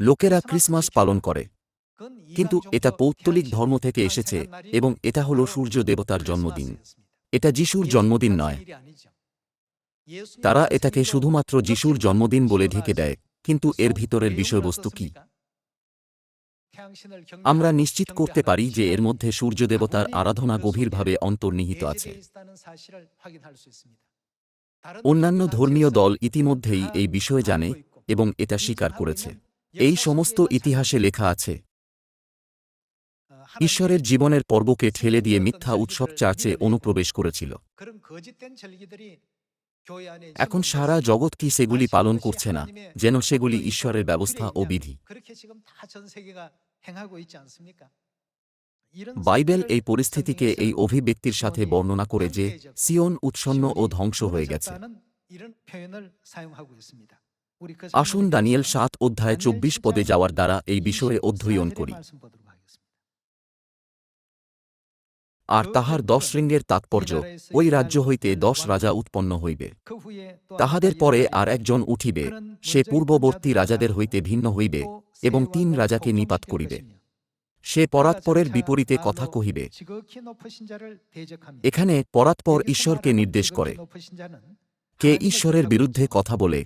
লোকেরা ক্রিসমাস পালন করে। কিন্তু এটা পৌত্তলিক ধর্ম থেকে এসেছে এবং এটা হল সূর্য দেবতার জন্মদিন। এটা যিশুর জন্মদিন নয়। তারা এটাকে শুধুমাত্র যিশুর জন্মদিন বলে ঢেকে দেয়, কিন্তু এর ভিতরের বিষয়বস্তু কি? আমরা নিশ্চিত করতে পারি যে এর মধ্যে সূর্য দেবতার আরাধনা গভীরভাবে অন্তর্নিহিত আছে। অন্যান্য ধর্মীয় দল ইতিমধ্যেই এই বিষয়ে জানে এবং এটা স্বীকার করেছে। এই সমস্ত ইতিহাসে লেখা আছে, ঈশ্বরের জীবনের পর্বকে ঠেলে দিয়ে মিথ্যা উৎসব চার্চে অনুপ্রবেশ করেছিল। এখন সারা জগৎ কি সেগুলি পালন করছে না, যেন সেগুলি ঈশ্বরের ব্যবস্থা ও বিধি? বাইবেল এই পরিস্থিতিকে এই অভিব্যক্তির সাথে বর্ণনা করে যে, সিয়ন উৎসন্ন ও ধ্বংস হয়ে গেছে। আসুন দানিয়েল সাত অধ্যায় চব্বিশ পদে যাওয়ার দ্বারা এই বিষয়ে অধ্যয়ন করি। আর তাহার দশ শৃঙ্গের তাৎপর্য ওই রাজ্য হইতে দশ রাজা উৎপন্ন হইবে। তাহাদের পরে আর একজন উঠিবে। সে পূর্ববর্তী রাজাদের হইতে ভিন্ন হইবে এবং তিন রাজাকে নিপাত করিবে। সে পরাৎপরের বিপরীতে কথা কহিবে। এখানে পরাৎপর ঈশ্বরকে নির্দেশ করে। কে ঈশ্বরের বিরুদ্ধে কথা বলে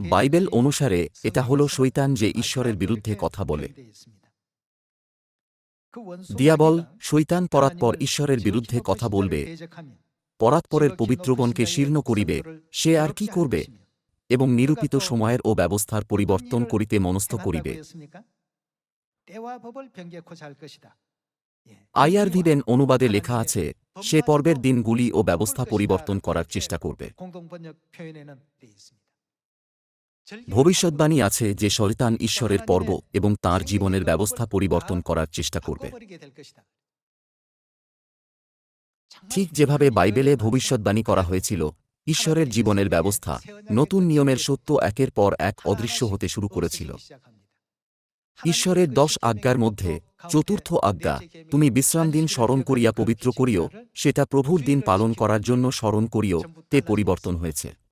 বাইবেল অনুসারে এটা হল শৈতান যে ঈশ্বরের বিরুদ্ধে কথা বলে। দিয়াবল শৈতান পরাৎপর ঈশ্বরের বিরুদ্ধে কথা বলবে। পরাৎপরের পবিত্রগণকে শীর্ণ করিবে সে আর কি করবে? এবং নিরূপিত সময়ের ও ব্যবস্থার পরিবর্তন করিতে মনস্থ করিবে। আইআরভিবেন অনুবাদে লেখা আছে সে পর্বের দিনগুলি ও ব্যবস্থা পরিবর্তন করার চেষ্টা করবে। ভবিষ্যৎবাণী আছে যে শয়তান ঈশ্বরের পর্ব এবং তার জীবনের ব্যবস্থা পরিবর্তন করার চেষ্টা করবে। ঠিক যেভাবে বাইবেলে ভবিষ্যৎবাণী করা হয়েছিল ঈশ্বরের জীবনের ব্যবস্থা নতুন নিয়মের সত্য একের পর এক অদৃশ্য হতে শুরু করেছিল। ঈশ্বরের দশ আজ্ঞার মধ্যে চতুর্থ আজ্ঞা তুমি বিশ্রাম দিন স্মরণ করিয়া পবিত্র করিও সেটা প্রভুর দিন পালন করার জন্য স্মরণ করিও তে পরিবর্তন হয়েছে।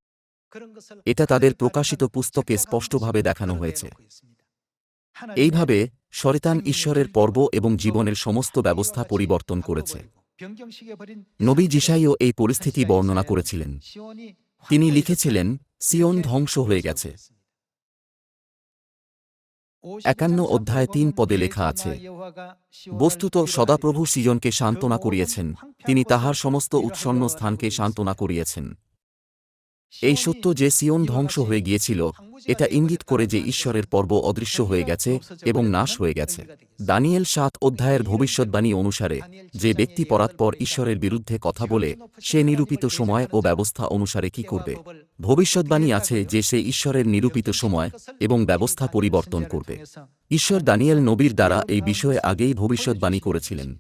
এটা তাদের প্রকাশিত পুস্তকে স্পষ্টভাবে দেখানো হয়েছে। এইভাবে, শয়তান ঈশ্বরের পর্ব এবং জীবনের সমস্ত ব্যবস্থা পরিবর্তন করেছে। নবী জিসাইও এই পরিস্থিতি বর্ণনা করেছিলেন। তিনি লিখেছিলেন, সিয়ন ধ্বংস হয়ে গেছে। একান্ন অধ্যায় তিন পদে লেখা আছে, বস্তুত সদাপ্রভু সিজনকে সান্ত্বনা করিয়েছেন। তিনি তাহার সমস্ত উৎসন্ন স্থানকে সান্ত্বনা করিয়েছেন। এই সত্য যে সিয়ন ধ্বংস হয়ে গিয়েছিল, এটা ইঙ্গিত করে যে ঈশ্বরের পর্ব অদৃশ্য হয়ে গেছে এবং নাশ হয়ে গেছে। দানিয়েল সাত অধ্যায়ের ভবিষ্যৎবাণী অনুসারে, যে ব্যক্তি পরাৎপর ঈশ্বরের বিরুদ্ধে কথা বলে, সে নিরূপিত সময় ও ব্যবস্থা অনুসারে কি করবে? ভবিষ্যৎবাণী আছে যে সে ঈশ্বরের নিরূপিত সময় এবং ব্যবস্থা পরিবর্তন করবে। ঈশ্বর দানিয়েল নবীর দ্বারা এই বিষয়ে আগেই ভবিষ্যৎবাণী করেছিলেন।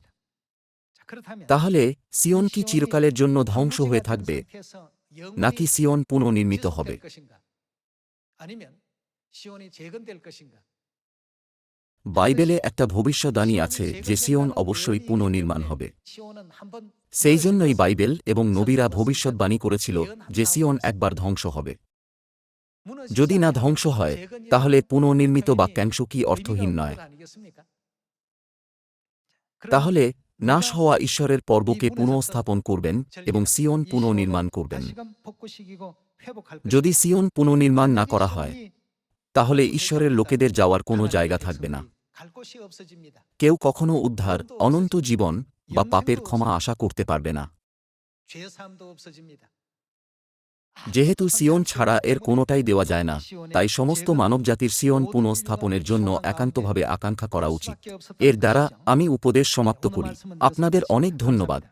তাহলে সিয়ন কি চিরকালের জন্য ধ্বংস হয়ে থাকবে? নাকি সিয়ন পুনর্নির্মিত হবে। বাইবেলে একটা ভবিষ্যদ্বাণী আছে যে সিয়ন অবশ্যই পুনর্নির্মাণ হবে। সেই জন্যই বাইবেল এবং নবীরা ভবিষ্যৎবাণী করেছিল যে সিয়ন একবার ধ্বংস হবে। যদি না ধ্বংস হয় তাহলে পুনর্নির্মিত বাক্যাংশ কি অর্থহীন নয়? তাহলে নাশ হওয়া ঈশ্বরের পর্বকে পুনঃস্থাপন করবেন এবং সিয়ন পুনর্নির্মাণ করবেন। যদি সিয়ন পুনর্নির্মাণ না করা হয় তাহলে ঈশ্বরের লোকেদের যাওয়ার কোনো জায়গা থাকবে না। কেউ কখনো উদ্ধার অনন্ত জীবন বা পাপের ক্ষমা আশা করতে পারবে না। যেহেতু সিয়ন ছাড়া এর কোনোটাই দেওয়া যায় না, তাই সমস্ত মানবজাতির সিয়ন পুনঃস্থাপনের জন্য একান্তভাবে আকাঙ্ক্ষা করা উচিত। এর দ্বারা আমি উপদেশ সমাপ্ত করি। আপনাদের অনেক ধন্যবাদ।